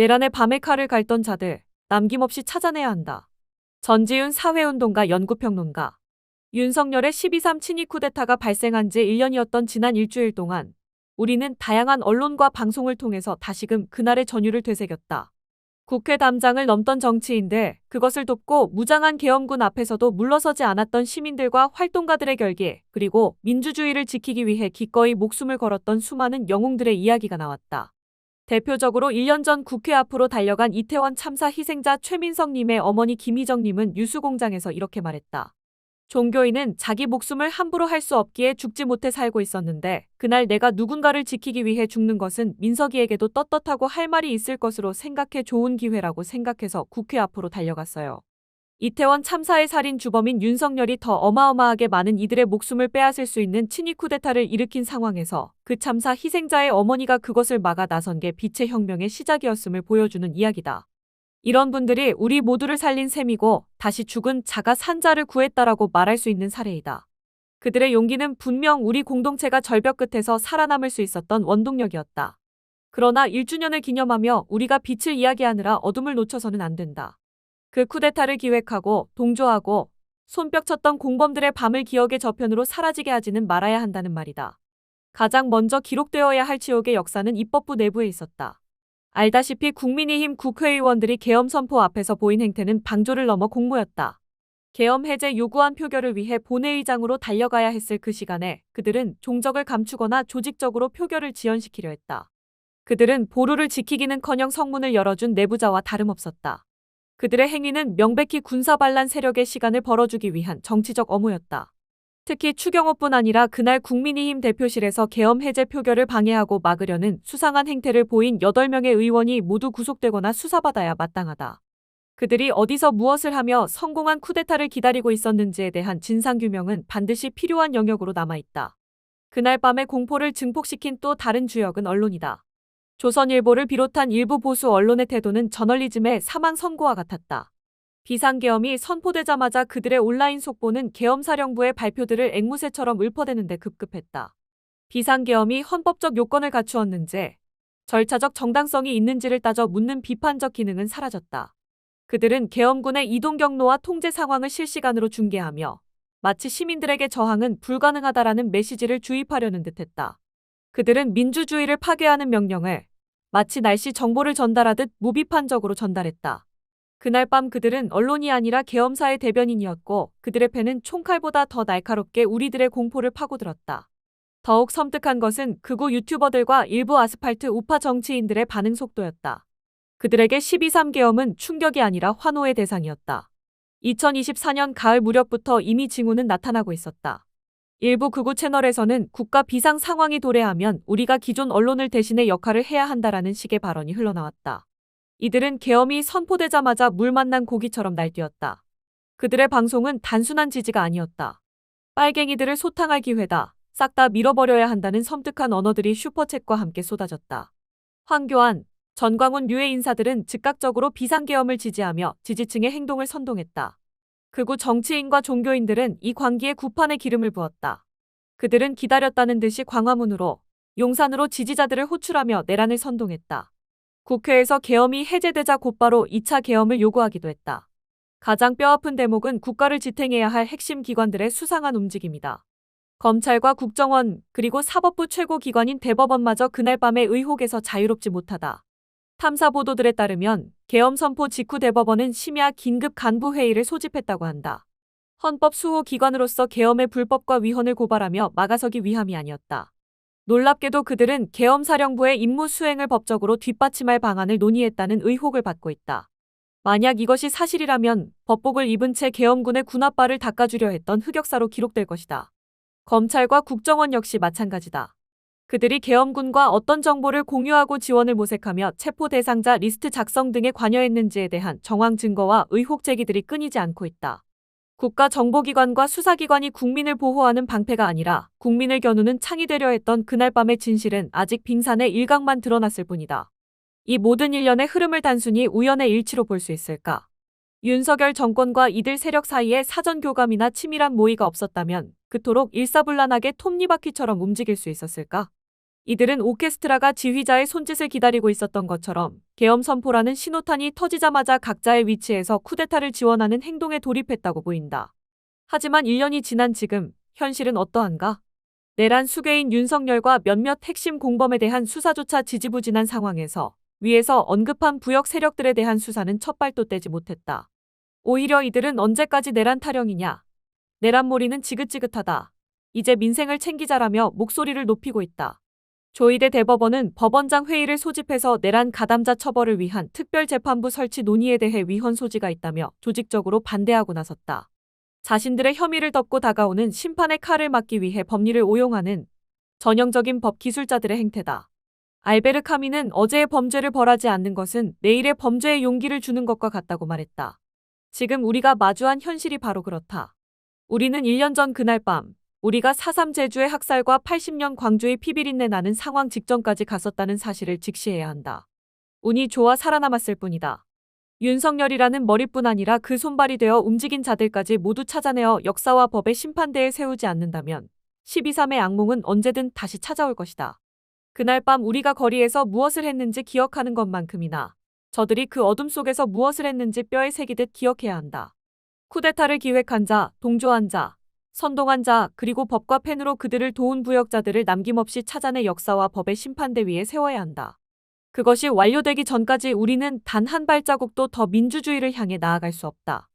내란의 밤의 칼을 갈던 자들 남김없이 찾아내야 한다. 전지윤 사회운동가 연구평론가 윤석열의 12.3 친위 쿠데타가 발생한 지 1년이었던 지난 일주일 동안 우리는 다양한 언론과 방송을 통해서 다시금 그날의 전율을 되새겼다. 국회 담장을 넘던 정치인들, 그것을 돕고 무장한 계엄군 앞에서도 물러서지 않았던 시민들과 활동가들의 결기, 그리고 민주주의를 지키기 위해 기꺼이 목숨을 걸었던 수많은 영웅들의 이야기가 나왔다. 대표적으로 1년 전 국회 앞으로 달려간 이태원 참사 희생자 최민석님의 어머니 김희정님은 유수공장에서 이렇게 말했다. 종교인은 자기 목숨을 함부로 할 수 없기에 죽지 못해 살고 있었는데 그날 내가 누군가를 지키기 위해 죽는 것은 민석이에게도 떳떳하고 할 말이 있을 것으로 생각해 좋은 기회라고 생각해서 국회 앞으로 달려갔어요. 이태원 참사의 살인 주범인 윤석열이 더 어마어마하게 많은 이들의 목숨을 빼앗을 수 있는 친위 쿠데타를 일으킨 상황에서 그 참사 희생자의 어머니가 그것을 막아 나선 게 빛의 혁명의 시작이었음을 보여주는 이야기다. 이런 분들이 우리 모두를 살린 셈이고 다시 죽은 자가 산자를 구했다라고 말할 수 있는 사례이다. 그들의 용기는 분명 우리 공동체가 절벽 끝에서 살아남을 수 있었던 원동력이었다. 그러나 1주년을 기념하며 우리가 빛을 이야기하느라 어둠을 놓쳐서는 안 된다. 그 쿠데타를 기획하고 동조하고 손뼉 쳤던 공범들의 밤을 기억의 저편으로 사라지게 하지는 말아야 한다는 말이다. 가장 먼저 기록되어야 할 지옥의 역사는 입법부 내부에 있었다. 알다시피 국민의힘 국회의원들이 계엄 선포 앞에서 보인 행태는 방조를 넘어 공모였다. 계엄 해제 요구안 표결을 위해 본회의장으로 달려가야 했을 그 시간에 그들은 종적을 감추거나 조직적으로 표결을 지연시키려 했다. 그들은 보루를 지키기는커녕 성문을 열어준 내부자와 다름없었다. 그들의 행위는 명백히 군사반란 세력의 시간을 벌어주기 위한 정치적 업무였다. 특히 추경호뿐 아니라 그날 국민의힘 대표실에서 계엄 해제 표결을 방해하고 막으려는 수상한 행태를 보인 8명의 의원이 모두 구속되거나 수사받아야 마땅하다. 그들이 어디서 무엇을 하며 성공한 쿠데타를 기다리고 있었는지에 대한 진상규명은 반드시 필요한 영역으로 남아있다. 그날 밤의 공포를 증폭시킨 또 다른 주역은 언론이다. 조선일보를 비롯한 일부 보수 언론의 태도는 저널리즘의 사망 선고와 같았다. 비상계엄이 선포되자마자 그들의 온라인 속보는 계엄사령부의 발표들을 앵무새처럼 읊어대는데 급급했다. 비상계엄이 헌법적 요건을 갖추었는지, 절차적 정당성이 있는지를 따져 묻는 비판적 기능은 사라졌다. 그들은 계엄군의 이동 경로와 통제 상황을 실시간으로 중계하며 마치 시민들에게 저항은 불가능하다라는 메시지를 주입하려는 듯했다. 그들은 민주주의를 파괴하는 명령을 마치 날씨 정보를 전달하듯 무비판적으로 전달했다. 그날 밤 그들은 언론이 아니라 계엄사의 대변인이었고 그들의 패는 총칼보다 더 날카롭게 우리들의 공포를 파고들었다. 더욱 섬뜩한 것은 극우 유튜버들과 일부 아스팔트 우파 정치인들의 반응 속도였다. 그들에게 12.3 계엄은 충격이 아니라 환호의 대상이었다. 2024년 가을 무렵부터 이미 징후는 나타나고 있었다. 일부 극우 채널에서는 국가 비상 상황이 도래하면 우리가 기존 언론을 대신해 역할을 해야 한다라는 식의 발언이 흘러나왔다. 이들은 계엄이 선포되자마자 물 만난 고기처럼 날뛰었다. 그들의 방송은 단순한 지지가 아니었다. 빨갱이들을 소탕할 기회다. 싹 다 밀어버려야 한다는 섬뜩한 언어들이 슈퍼챗과 함께 쏟아졌다. 황교안, 전광훈 류의 인사들은 즉각적으로 비상계엄을 지지하며 지지층의 행동을 선동했다. 극우 정치인과 종교인들은 이 광기에 구판에 기름을 부었다. 그들은 기다렸다는 듯이 광화문으로 용산으로 지지자들을 호출하며 내란을 선동했다. 국회에서 계엄이 해제되자 곧바로 2차 계엄을 요구하기도 했다. 가장 뼈아픈 대목은 국가를 지탱해야 할 핵심 기관들의 수상한 움직임이다. 검찰과 국정원 그리고 사법부 최고 기관인 대법원마저 그날 밤의 의혹에서 자유롭지 못하다. 탐사 보도들에 따르면 계엄 선포 직후 대법원은 심야 긴급 간부 회의를 소집했다고 한다. 헌법 수호 기관으로서 계엄의 불법과 위헌을 고발하며 막아서기 위함이 아니었다. 놀랍게도 그들은 계엄사령부의 임무 수행을 법적으로 뒷받침할 방안을 논의했다는 의혹을 받고 있다. 만약 이것이 사실이라면 법복을 입은 채 계엄군의 군합발을 닦아주려 했던 흑역사로 기록될 것이다. 검찰과 국정원 역시 마찬가지다. 그들이 계엄군과 어떤 정보를 공유하고 지원을 모색하며 체포 대상자 리스트 작성 등에 관여했는지에 대한 정황 증거와 의혹 제기들이 끊이지 않고 있다. 국가정보기관과 수사기관이 국민을 보호하는 방패가 아니라 국민을 겨누는 창이 되려 했던 그날 밤의 진실은 아직 빙산의 일각만 드러났을 뿐이다. 이 모든 일련의 흐름을 단순히 우연의 일치로 볼 수 있을까? 윤석열 정권과 이들 세력 사이에 사전 교감이나 치밀한 모의가 없었다면 그토록 일사불란하게 톱니바퀴처럼 움직일 수 있었을까? 이들은 오케스트라가 지휘자의 손짓을 기다리고 있었던 것처럼 계엄 선포라는 신호탄이 터지자마자 각자의 위치에서 쿠데타를 지원하는 행동에 돌입했다고 보인다. 하지만 1년이 지난 지금 현실은 어떠한가? 내란 수괴인 윤석열과 몇몇 핵심 공범에 대한 수사조차 지지부진한 상황에서 위에서 언급한 부역 세력들에 대한 수사는 첫 발도 떼지 못했다. 오히려 이들은 언제까지 내란 타령이냐? 내란몰이는 지긋지긋하다. 이제 민생을 챙기자라며 목소리를 높이고 있다. 조희대 대법원은 법원장 회의를 소집해서 내란 가담자 처벌을 위한 특별재판부 설치 논의에 대해 위헌 소지가 있다며 조직적으로 반대하고 나섰다. 자신들의 혐의를 덮고 다가오는 심판의 칼을 막기 위해 법리를 오용하는 전형적인 법 기술자들의 행태다. 알베르 카미는 어제의 범죄를 벌하지 않는 것은 내일의 범죄에 용기를 주는 것과 같다고 말했다. 지금 우리가 마주한 현실이 바로 그렇다. 우리는 1년 전 그날 밤 우리가 4.3 제주의 학살과 80년 광주의 피비린내 나는 상황 직전까지 갔었다는 사실을 직시해야 한다. 운이 좋아 살아남았을 뿐이다. 윤석열이라는 머리뿐 아니라 그 손발이 되어 움직인 자들까지 모두 찾아내어 역사와 법의 심판대에 세우지 않는다면 12.3의 악몽은 언제든 다시 찾아올 것이다. 그날 밤 우리가 거리에서 무엇을 했는지 기억하는 것만큼이나 저들이 그 어둠 속에서 무엇을 했는지 뼈에 새기듯 기억해야 한다. 쿠데타를 기획한 자, 동조한 자, 선동한 자, 그리고 법과 펜으로 그들을 도운 부역자들을 남김없이 찾아내 역사와 법의 심판대 위에 세워야 한다. 그것이 완료되기 전까지 우리는 단 한 발자국도 더 민주주의를 향해 나아갈 수 없다.